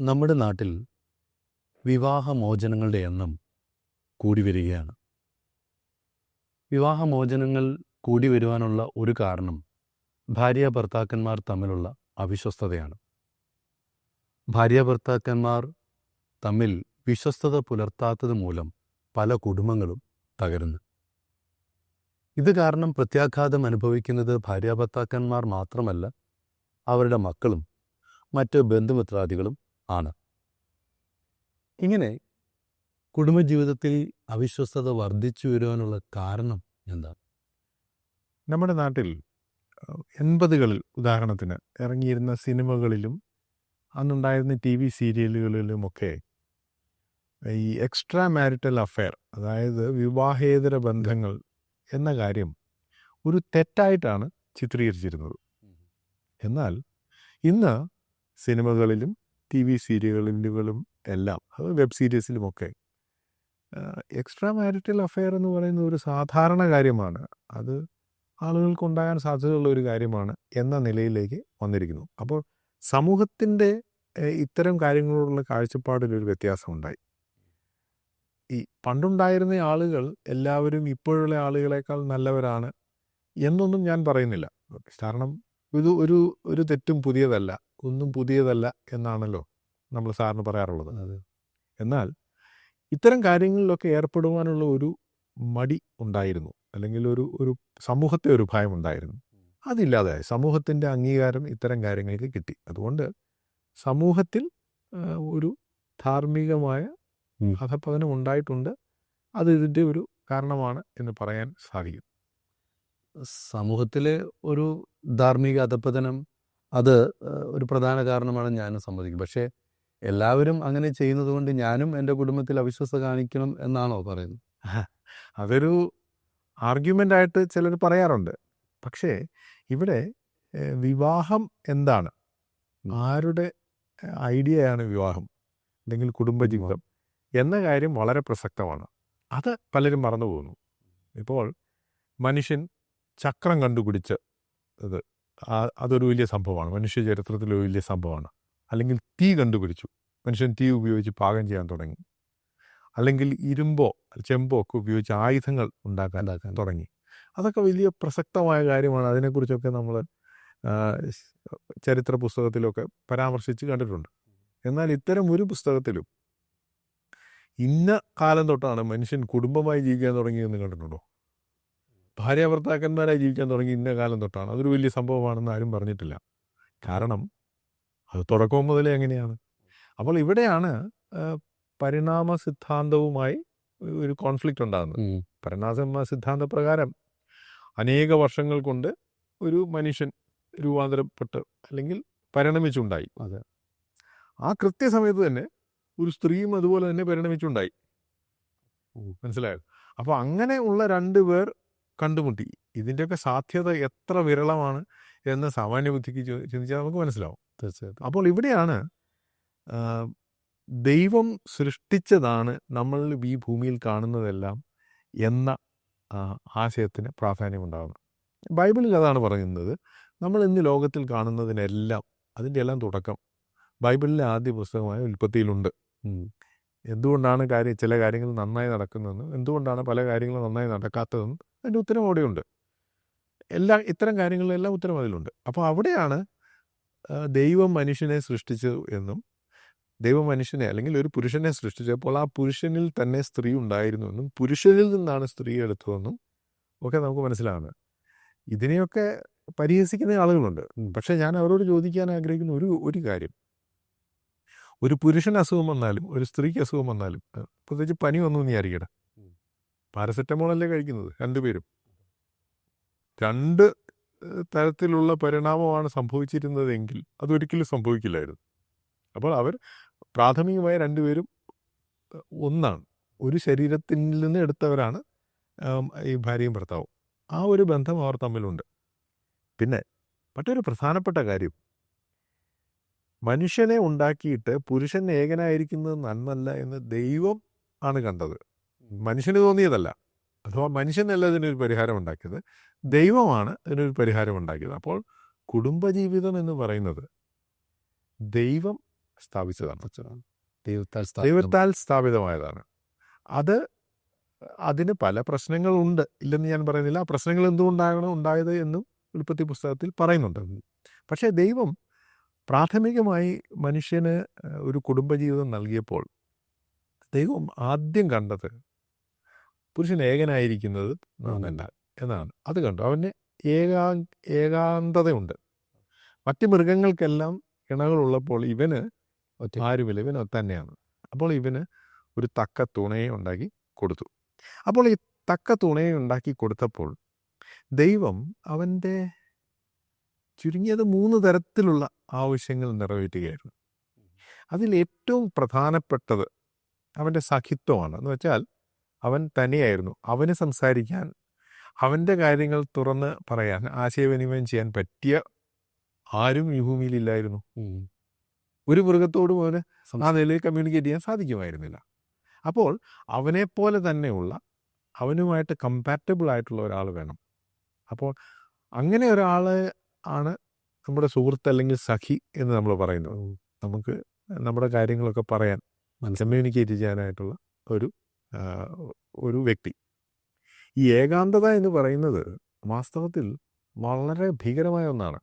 നമ്മുടെ നാട്ടിൽ വിവാഹമോചനങ്ങളുടെ എണ്ണം കൂടി വരികയാണ്. വിവാഹമോചനങ്ങൾ കൂടി വരുവാനുള്ള ഒരു കാരണം ഭാര്യ ഭർത്താക്കന്മാർ തമ്മിലുള്ള അവിശ്വസ്തതയാണ്. ഭാര്യ ഭർത്താക്കന്മാർ തമ്മിൽ വിശ്വസ്തത പുലർത്താത്തത് മൂലം പല കുടുംബങ്ങളും തകരുന്നു. ഇത് കാരണം പ്രത്യാഘാതം അനുഭവിക്കുന്നത് ഭാര്യ ഭർത്താക്കന്മാർ മാത്രമല്ല അവരുടെ മക്കളും മറ്റ് ബന്ധുമിത്രാദികളും ആണ്. ഇങ്ങനെ കുടുംബജീവിതത്തിൽ അവിശ്വസ്തത വർദ്ധിച്ചു വരുവാനുള്ള കാരണം എന്താണ്? നമ്മുടെ നാട്ടിൽ എൺപതുകളിൽ ഉദാഹരണത്തിന് ഇറങ്ങിയിരുന്ന സിനിമകളിലും അന്നുണ്ടായിരുന്ന ടി വി സീരിയലുകളിലുമൊക്കെ ഈ എക്സ്ട്രാ മാരിറ്റൽ അഫെയർ അതായത് വിവാഹേതര ബന്ധങ്ങൾ എന്ന കാര്യം ഒരു തെറ്റായിട്ടാണ് ചിത്രീകരിച്ചിരുന്നത്. എന്നാൽ ഇന്ന് സിനിമകളിലും ടി വി സീരിയലുകളിലും എല്ലാം അത് വെബ് സീരീസിലുമൊക്കെ. എക്സ്ട്രാ മാരിറ്റൽ അഫെയർ എന്ന് പറയുന്ന ഒരു സാധാരണ കാര്യമാണ്. അത് ആളുകൾക്ക് ഉണ്ടാകാൻ സാധ്യതയുള്ള ഒരു കാര്യമാണ് എന്ന നിലയിലേക്ക് വന്നിരിക്കുന്നു. അപ്പോൾ സമൂഹത്തിന്റെ ഇത്തരം കാര്യങ്ങളോടുള്ള കാഴ്ചപ്പാടിലൊരു വ്യത്യാസമുണ്ടായി. ഈ പണ്ടുണ്ടായിരുന്ന ആളുകൾ എല്ലാവരും ഇപ്പോഴുള്ള ആളുകളെക്കാൾ നല്ലവരാണ് എന്നൊന്നും ഞാൻ പറയുന്നില്ല. കാരണം ഇത് ഒരു ഒരു തെറ്റും പുതിയതല്ല. ഒന്നും പുതിയതല്ല എന്നാണല്ലോ നമ്മൾ സാറിന് പറയാറുള്ളത്. എന്നാൽ ഇത്തരം കാര്യങ്ങളിലൊക്കെ ഏർപ്പെടുവാനുള്ള ഒരു മടി ഉണ്ടായിരുന്നു. അല്ലെങ്കിൽ ഒരു ഒരു സമൂഹത്തെ ഒരു ഭയം ഉണ്ടായിരുന്നു. അതില്ലാതായി സമൂഹത്തിന്റെ അംഗീകാരം ഇത്തരം കാര്യങ്ങൾക്ക് കിട്ടി. അതുകൊണ്ട് സമൂഹത്തിൽ ഒരു ധാർമ്മികമായ. അധപ്പതനം ഉണ്ടായിട്ടുണ്ട്. അത് ഇതിന്റെ ഒരു കാരണമാണ് എന്ന് പറയാൻ സാധിക്കും. സമൂഹത്തിലെ ഒരു ധാർമ്മിക അധപ്പതനം അത് ഒരു പ്രധാന കാരണമാണ് ഞാനും സമ്മതിക്കും പക്ഷേ എല്ലാവരും അങ്ങനെ ചെയ്യുന്നത് കൊണ്ട് ഞാനും എന്റെ കുടുംബത്തിൽ അവിശ്വാസം കാണിക്കണം എന്നാണോ പറയുന്നത്? അതൊരു ആർഗ്യുമെന്റ് ആയിട്ട് ചിലർ പറയാറുണ്ട്. പക്ഷേ ഇവിടെ വിവാഹം എന്താണ്. ആരുടെ ഐഡിയയാണ് വിവാഹം? അല്ലെങ്കിൽ കുടുംബജീവിതം? എന്ന കാര്യം വളരെ പ്രസക്തമാണ്. അത് പലരും മറന്നു പോകുന്നു. ഇപ്പോൾ മനുഷ്യൻ ചക്രം കണ്ടുപിടിച്ച് ഇത് അതൊരു വലിയ സംഭവമാണ്. മനുഷ്യ ചരിത്രത്തിലെ വലിയ സംഭവമാണ്. അല്ലെങ്കിൽ തീ കണ്ടുപിടിച്ചു. മനുഷ്യൻ തീ ഉപയോഗിച്ച് പാകം ചെയ്യാൻ തുടങ്ങി. അല്ലെങ്കിൽ ഇരുമ്പോ ചെമ്പോ ഒക്കെ ഉപയോഗിച്ച് ആയുധങ്ങൾ ഉണ്ടാക്കാൻ ഉണ്ടാക്കാൻ. തുടങ്ങി. അതൊക്കെ വലിയ പ്രസക്തമായ കാര്യമാണ്. അതിനെക്കുറിച്ചൊക്കെ നമ്മൾ ചരിത്ര പുസ്തകത്തിലൊക്കെ പരാമർശിച്ച് കണ്ടിട്ടുണ്ട്. എന്നാൽ ഇത്തരം ഒരു പുസ്തകത്തിലും ഇന്ന കാലം തൊട്ടാണ് മനുഷ്യൻ കുടുംബമായി ജീവിക്കാൻ തുടങ്ങിയെന്ന് കണ്ടിട്ടുണ്ടോ? ഭാര്യ ഭർത്താക്കന്മാരായി ജീവിക്കാൻ തുടങ്ങി ഇന്ന കാലം തൊട്ടാണ്. അതൊരു വലിയ സംഭവമാണെന്ന് ആരും പറഞ്ഞിട്ടില്ല. കാരണം അത് തുടക്കം മുതലേ എങ്ങനെയാണ് അപ്പോൾ ഇവിടെയാണ് പരിണാമ സിദ്ധാന്തവുമായി ഒരു കോൺഫ്ലിക്റ്റ് ഉണ്ടാകുന്നത്. പരിണാമ സിദ്ധാന്ത പ്രകാരം അനേക വർഷങ്ങൾ കൊണ്ട് ഒരു മനുഷ്യൻ രൂപാന്തരപ്പെട്ട് അല്ലെങ്കിൽ പരിണമിച്ചുണ്ടായി. അതെ. ആ കൃത്യസമയത്ത് തന്നെ ഒരു സ്ത്രീയും അതുപോലെ തന്നെ പരിണമിച്ചുണ്ടായി. മനസ്സിലായോ? അപ്പോൾ അങ്ങനെ ഉള്ള രണ്ട് പേർ കണ്ടുമുട്ടി. ഇതിന്റെയൊക്കെ സാധ്യത എത്ര വിരളമാണ് എന്ന് സാമാന്യ ബുദ്ധിക്ക് ചിന്തിച്ചാൽ നമുക്ക് മനസ്സിലാവും. തീർച്ചയായിട്ടും. അപ്പോൾ ഇവിടെയാണ് ദൈവം സൃഷ്ടിച്ചതാണ് നമ്മൾ ഈ ഭൂമിയിൽ കാണുന്നതെല്ലാം എന്ന ആശയത്തിന് പ്രാധാന്യമുണ്ടാകുന്നത് ബൈബിളിൽ അതാണ് പറയുന്നത് നമ്മൾ ഇന്ന് ലോകത്തിൽ കാണുന്നതിനെല്ലാം അതിന്റെ എല്ലാം തുടക്കം ബൈബിളിലെ ആദ്യ പുസ്തകമായ ഉൽപ്പത്തിയിലുണ്ട്. എന്തുകൊണ്ടാണ് കാര്യം ചില കാര്യങ്ങൾ നന്നായി നടക്കുന്നതെന്നും എന്തുകൊണ്ടാണ് പല കാര്യങ്ങളും നന്നായി നടക്കാത്തതെന്നും അതിന്റെ ഉത്തരം അവിടെയുണ്ട്. എല്ലാ ഇത്തരം കാര്യങ്ങളിലെല്ലാം ഉത്തരം അതിലുണ്ട്. അപ്പോൾ അവിടെയാണ് ദൈവം മനുഷ്യനെ സൃഷ്ടിച്ചു എന്നും ദൈവം മനുഷ്യനെ അല്ലെങ്കിൽ ഒരു പുരുഷനെ സൃഷ്ടിച്ചപ്പോൾ ആ പുരുഷനിൽ തന്നെ സ്ത്രീ ഉണ്ടായിരുന്നു എന്നും പുരുഷനിൽ നിന്നാണ് സ്ത്രീ എടുത്തതെന്നും ഒക്കെ നമുക്ക് മനസ്സിലാവുന്നത്. ഇതിനെയൊക്കെ പരിഹസിക്കുന്ന ആളുകളുണ്ട്. പക്ഷേ ഞാൻ അവരോട് ചോദിക്കാൻ ആഗ്രഹിക്കുന്ന ഒരു ഒരു കാര്യം. ഒരു പുരുഷൻ അസുഖം വന്നാലും ഒരു സ്ത്രീക്ക് അസുഖം വന്നാലും പ്രത്യേകിച്ച് പനി വന്നു നീ അറിയട അല്ലേ കഴിക്കുന്നത് രണ്ടുപേരും. രണ്ട് തരത്തിലുള്ള പരിണാമമാണ് സംഭവിച്ചിരുന്നതെങ്കിൽ അതൊരിക്കലും സംഭവിക്കില്ലായിരുന്നു. അപ്പോൾ അവർ പ്രാഥമികമായി രണ്ടുപേരും ഒന്നാണ്. ഒരു ശരീരത്തിൽ നിന്ന് എടുത്തവരാണ് ഈ ഭാര്യയും ഭർത്താവും. ആ ഒരു ബന്ധം അവർ തമ്മിലുണ്ട്. പിന്നെ മറ്റൊരു പ്രധാനപ്പെട്ട കാര്യം. മനുഷ്യനെ ഉണ്ടാക്കിയിട്ട് പുരുഷൻ ഏകനായിരിക്കുന്നത് നന്മല്ല എന്ന് ദൈവം ആണ് കണ്ടത്. മനുഷ്യന് തോന്നിയതല്ല. അഥവാ മനുഷ്യനല്ല ഇതിനൊരു പരിഹാരം ഉണ്ടാക്കിയത്. ദൈവമാണ് ഇതിനൊരു പരിഹാരം ഉണ്ടാക്കിയത്. അപ്പോൾ കുടുംബജീവിതം എന്ന് പറയുന്നത് ദൈവം സ്ഥാപിച്ചതാണ്. ദൈവത്താൽ സ്ഥാപിതം. ദൈവത്താൽ സ്ഥാപിതമായതാണ്. അത് അതിന് പല പ്രശ്നങ്ങളുണ്ട് ഇല്ലെന്ന് ഞാൻ പറയുന്നില്ല. ആ പ്രശ്നങ്ങൾ എന്തുകൊണ്ടാകണം ഉണ്ടായത് എന്നും ഉൽപ്പത്തി പുസ്തകത്തിൽ പറയുന്നുണ്ട്. പക്ഷേ ദൈവം പ്രാഥമികമായി മനുഷ്യന് ഒരു കുടുംബജീവിതം നൽകിയപ്പോൾ ദൈവം ആദ്യം കണ്ടത് പുരുഷൻ ഏകനായിരിക്കുന്നത് നന്നല്ല എന്നാണ്. അത് കണ്ടു. അവന് ഏകാ ഏകാന്തതയുണ്ട്. മറ്റ് മൃഗങ്ങൾക്കെല്ലാം ഇണകളുള്ളപ്പോൾ ഇവന് ഒറ്റ ആരുമില്ല. ഇവൻ തന്നെയാണ്. അപ്പോൾ ഇവന് ഒരു തക്ക തുണയെ ഉണ്ടാക്കി കൊടുത്തു. അപ്പോൾ ഈ തക്ക തുണയെ ഉണ്ടാക്കി കൊടുത്തപ്പോൾ ദൈവം അവന്റെ ചുരുങ്ങിയത് മൂന്ന് തരത്തിലുള്ള ആവശ്യങ്ങൾ നിറവേറ്റുകയായിരുന്നു. അതിൽ ഏറ്റവും പ്രധാനപ്പെട്ടത് അവന്റെ സഖിത്വമാണ്. എന്ന് വെച്ചാൽ അവൻ തനിയായിരുന്നു അവന് സംസാരിക്കാൻ അവന്റെ കാര്യങ്ങൾ തുറന്ന് പറയാൻ ആശയവിനിമയം ചെയ്യാൻ പറ്റിയ ആരും ഈ ഭൂമിയിലില്ലായിരുന്നു. ഒരു മൃഗത്തോട് പോലെ ആ നിലയിൽ കമ്മ്യൂണിക്കേറ്റ് ചെയ്യാൻ സാധിക്കുമായിരുന്നില്ല. അപ്പോൾ അവനെപ്പോലെ തന്നെയുള്ള അവനുമായിട്ട് കമ്പാറ്റബിൾ ആയിട്ടുള്ള ഒരാൾ വേണം. അപ്പോൾ അങ്ങനെ ഒരാൾ ആണ് നമ്മുടെ സുഹൃത്ത് അല്ലെങ്കിൽ സഖി എന്ന് നമ്മൾ പറയുന്നത്. നമുക്ക് നമ്മുടെ കാര്യങ്ങളൊക്കെ പറയാൻ. കമ്മ്യൂണിക്കേറ്റ് ചെയ്യാനായിട്ടുള്ള ഒരു ഒരു വ്യക്തി. ഈ ഏകാന്തത എന്ന് പറയുന്നത് വാസ്തവത്തിൽ വളരെ ഭീകരമായ ഒന്നാണ്.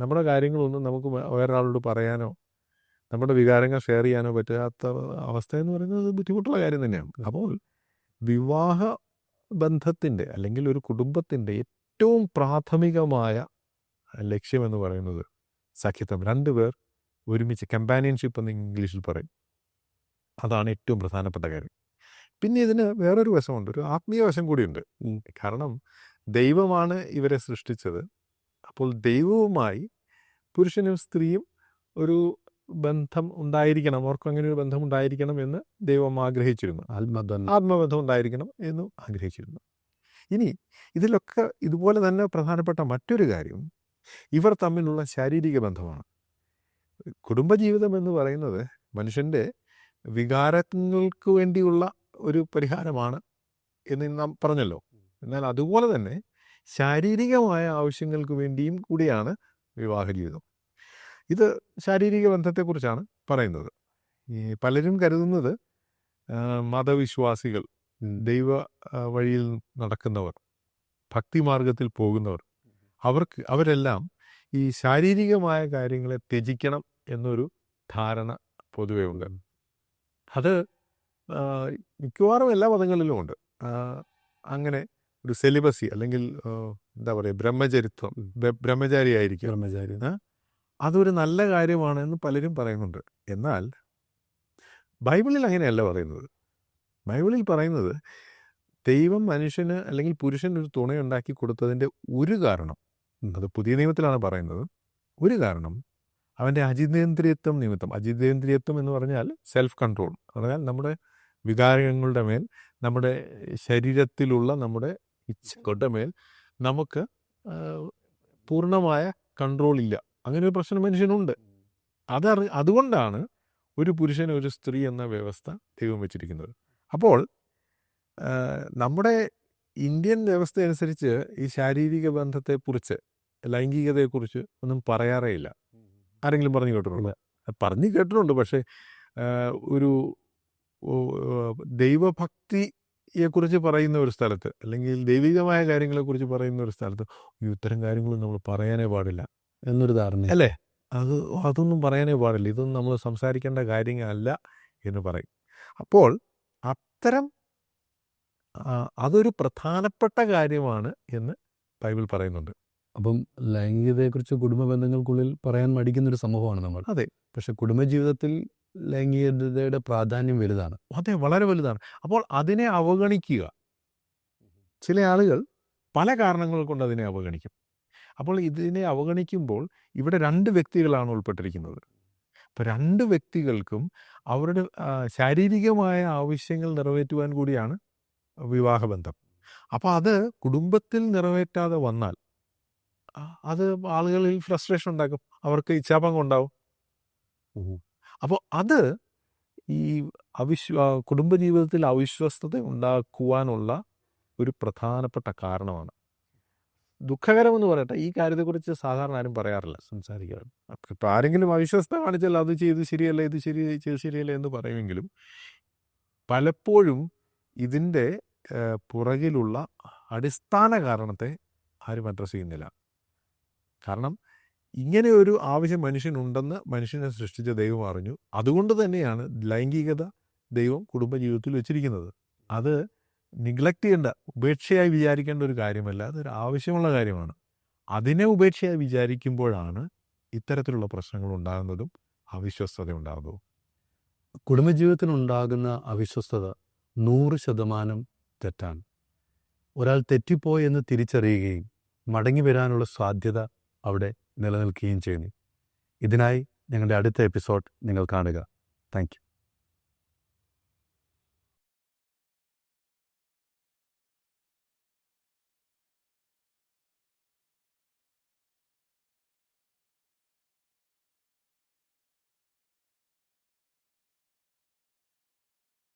നമ്മുടെ കാര്യങ്ങളൊന്നും നമുക്ക് വേറൊരാളോട് പറയാനോ നമ്മുടെ വികാരങ്ങൾ ഷെയർ ചെയ്യാനോ പറ്റാത്ത അവസ്ഥ എന്ന് പറയുന്നത് ബുദ്ധിമുട്ടുള്ള കാര്യം തന്നെയാണ്. അപ്പോൾ വിവാഹ ബന്ധത്തിന്റെ അല്ലെങ്കിൽ ഒരു കുടുംബത്തിന്റെ ഏറ്റവും പ്രാഥമികമായ ലക്ഷ്യം എന്ന് പറയുന്നത് സഖ്യത്വം. രണ്ടുപേർ ഒരുമിച്ച് കമ്പാനിയൻഷിപ്പ് എന്ന് ഇംഗ്ലീഷിൽ പറയും. അതാണ് ഏറ്റവും പ്രധാനപ്പെട്ട കാര്യം. പിന്നെ ഇതിന് വേറൊരു വശമുണ്ട്. ഒരു ആത്മീയ വശം കൂടിയുണ്ട്. കാരണം ദൈവമാണ് ഇവരെ സൃഷ്ടിച്ചത്. അപ്പോൾ ദൈവവുമായി പുരുഷനും സ്ത്രീയും ഒരു ബന്ധം ഉണ്ടായിരിക്കണം. അവർക്കും അങ്ങനെ ഒരു ബന്ധം ഉണ്ടായിരിക്കണം എന്ന് ദൈവം ആഗ്രഹിച്ചിരുന്നു. ആത്മബന്ധം. ആത്മബന്ധം ഉണ്ടായിരിക്കണം എന്ന് ആഗ്രഹിച്ചിരുന്നു. ഇനി ഇതിലൊക്കെ ഇതുപോലെ തന്നെ പ്രധാനപ്പെട്ട മറ്റൊരു കാര്യം ഇവർ തമ്മിലുള്ള ശാരീരിക ബന്ധമാണ്. കുടുംബജീവിതം എന്ന് പറയുന്നത് മനുഷ്യന്റെ വികാരങ്ങൾക്ക് വേണ്ടിയുള്ള ഒരു പരിഹാരമാണ് എന്ന് നാം പറഞ്ഞല്ലോ. എന്നാൽ അതുപോലെ തന്നെ ശാരീരികമായ ആവശ്യങ്ങൾക്ക് വേണ്ടിയും കൂടിയാണ് വിവാഹ ജീവിതം ഇത് ശാരീരിക ബന്ധത്തെക്കുറിച്ചാണ് പറയുന്നത്. പലരും കരുതുന്നത് മതവിശ്വാസികൾ ദൈവ വഴിയിൽ നടക്കുന്നവർ ഭക്തിമാർഗത്തിൽ പോകുന്നവർ അവർക്ക് അവരെല്ലാം ഈ ശാരീരികമായ കാര്യങ്ങളെ ത്യജിക്കണം എന്നൊരു ധാരണ പൊതുവെ ഉണ്ട്. അത് മിക്കവാറും എല്ലാ മതങ്ങളിലും ഉണ്ട്. അങ്ങനെ ഒരു സെലിബസി അല്ലെങ്കിൽ എന്താ പറയുക ബ്രഹ്മചരിത്വം ബ്രഹ്മചാരി ആയിരിക്കും ബ്രഹ്മചാരി അതൊരു നല്ല കാര്യമാണ് എന്ന് പലരും പറയുന്നുണ്ട്. എന്നാൽ ബൈബിളിൽ അങ്ങനെയല്ല പറയുന്നത്. ബൈബിളിൽ പറയുന്നത് ദൈവം മനുഷ്യന് അല്ലെങ്കിൽ പുരുഷന് ഒരു തുണയുണ്ടാക്കി കൊടുത്തതിന്റെ ഒരു കാരണം അത് പുതിയ നിയമത്തിലാണ് പറയുന്നത് ഒരു കാരണം അവന്റെ അജിതേന്ദ്രിയത്വം നിമിത്തം. അജിതേന്ദ്രിയത്വം എന്ന് പറഞ്ഞാൽ സെൽഫ് കൺട്രോൾ പറഞ്ഞാൽ നമ്മുടെ വികാരങ്ങളുടെ മേൽ നമ്മുടെ ശരീരത്തിലുള്ള നമ്മുടെ ഇച്ഛകളുടെ മേൽ നമുക്ക് പൂർണമായ കൺട്രോൾ ഇല്ല. അങ്ങനെ ഒരു പ്രശ്നം മനുഷ്യനുണ്ട്. അതറി അതുകൊണ്ടാണ് ഒരു പുരുഷൻ ഒരു സ്ത്രീ എന്ന വ്യവസ്ഥ ദൈവം വെച്ചിരിക്കുന്നത്. അപ്പോൾ നമ്മുടെ ഇന്ത്യൻ വ്യവസ്ഥ അനുസരിച്ച് ഈ ശാരീരിക ബന്ധത്തെക്കുറിച്ച് ലൈംഗികതയെക്കുറിച്ച് ഒന്നും പറയാറേ ഇല്ല. ആരെങ്കിലും പറഞ്ഞു കേട്ടിട്ടുണ്ടോ? പറഞ്ഞു കേട്ടിട്ടുണ്ട്. പക്ഷേ ഒരു ദൈവഭക്തിയെക്കുറിച്ച് പറയുന്ന ഒരു സ്ഥലത്ത് അല്ലെങ്കിൽ ദൈവികമായ കാര്യങ്ങളെക്കുറിച്ച് പറയുന്ന ഒരു സ്ഥലത്ത് ഇത്തരം കാര്യങ്ങളും നമ്മൾ പറയാനേ പാടില്ല എന്നൊരു ധാരണ. അല്ലേ? അത് അതൊന്നും പറയാനേ പാടില്ല. ഇതൊന്നും നമ്മൾ സംസാരിക്കേണ്ട കാര്യങ്ങളല്ല എന്ന് പറയും. അപ്പോൾ അത്തരം അതൊരു പ്രധാനപ്പെട്ട കാര്യമാണ് എന്ന് ബൈബിൾ പറയുന്നുണ്ട്. അപ്പം ലൈംഗികതയെക്കുറിച്ച് കുടുംബ ബന്ധങ്ങൾക്കുള്ളിൽ പറയാൻ മടിക്കുന്ന ഒരു സമൂഹമാണ് നമ്മൾ. അതെ. പക്ഷെ കുടുംബജീവിതത്തിൽ ലൈംഗികതയുടെ പ്രാധാന്യം വലുതാണ്. അതെ വളരെ വലുതാണ്. അപ്പോൾ അതിനെ അവഗണിക്കുക. ചില ആളുകൾ പല കാരണങ്ങൾ കൊണ്ട് അതിനെ അവഗണിക്കും. അപ്പോൾ ഇതിനെ അവഗണിക്കുമ്പോൾ ഇവിടെ രണ്ട് വ്യക്തികളാണ് ഉൾപ്പെട്ടിരിക്കുന്നത്. അപ്പോൾ രണ്ട് വ്യക്തികൾക്കും അവരുടെ ശാരീരികമായ ആവശ്യങ്ങൾ നിറവേറ്റുവാൻ കൂടിയാണ് വിവാഹബന്ധം. അപ്പോൾ അത് കുടുംബത്തിൽ നിറവേറ്റാതെ വന്നാൽ അത് ആളുകളിൽ ഫ്രസ്ട്രേഷൻ ഉണ്ടാക്കും. അവർക്ക് ഇച്ഛാപങ്ങുണ്ടാവും ഉണ്ടാവും. അപ്പോൾ അത് ഈ അവിശ്വ കുടുംബജീവിതത്തിൽ അവിശ്വസ്തത ഉണ്ടാക്കുവാനുള്ള ഒരു പ്രധാനപ്പെട്ട കാരണമാണ്. ദുഃഖകരമെന്ന് പറയട്ടെ ഈ കാര്യത്തെക്കുറിച്ച് സാധാരണ ആരും പറയാറില്ല സംസാരിക്കാറ്. ഇപ്പം ആരെങ്കിലും അവിശ്വസ്ത കാണിച്ചാൽ അത് ചെയ്ത് ശരിയല്ല ഇത് ശരി ചെയ്ത് ശരിയല്ല എന്ന് പറയുമെങ്കിലും പലപ്പോഴും ഇതിന്റെ പുറകിലുള്ള അടിസ്ഥാന കാരണത്തെ ആരും അഡ്രസ്സ് ചെയ്യുന്നില്ല. കാരണം ഇങ്ങനെ ഒരു ആവശ്യം മനുഷ്യനുണ്ടെന്ന് മനുഷ്യനെ സൃഷ്ടിച്ച ദൈവം അറിഞ്ഞു. അതുകൊണ്ട് തന്നെയാണ് ലൈംഗികത ദൈവം കുടുംബജീവിതത്തിൽ വെച്ചിരിക്കുന്നത്. അത് നിഗ്ലക്റ്റ് ചെയ്യേണ്ട ഉപേക്ഷയായി വിചാരിക്കേണ്ട ഒരു കാര്യമല്ല. അതൊരു ആവശ്യമുള്ള കാര്യമാണ്. അതിനെ ഉപേക്ഷയായി വിചാരിക്കുമ്പോഴാണ് ഇത്തരത്തിലുള്ള പ്രശ്നങ്ങൾ ഉണ്ടാകുന്നതും അവിശ്വസ്തത ഉണ്ടാകുന്നതും. കുടുംബജീവിതത്തിനുണ്ടാകുന്ന അവിശ്വസ്തത നൂറ് ശതമാനം തെറ്റാണ്. ഒരാൾ തെറ്റിപ്പോയെന്ന് തിരിച്ചറിയുകയും മടങ്ങി വരാനുള്ള സാധ്യത അവിടെ നിലനിൽക്കുകയും ചെയ്യുന്നു. ഇതിനായി ഞങ്ങളുടെ അടുത്ത എപ്പിസോഡ് നിങ്ങൾ കാണുക. താങ്ക്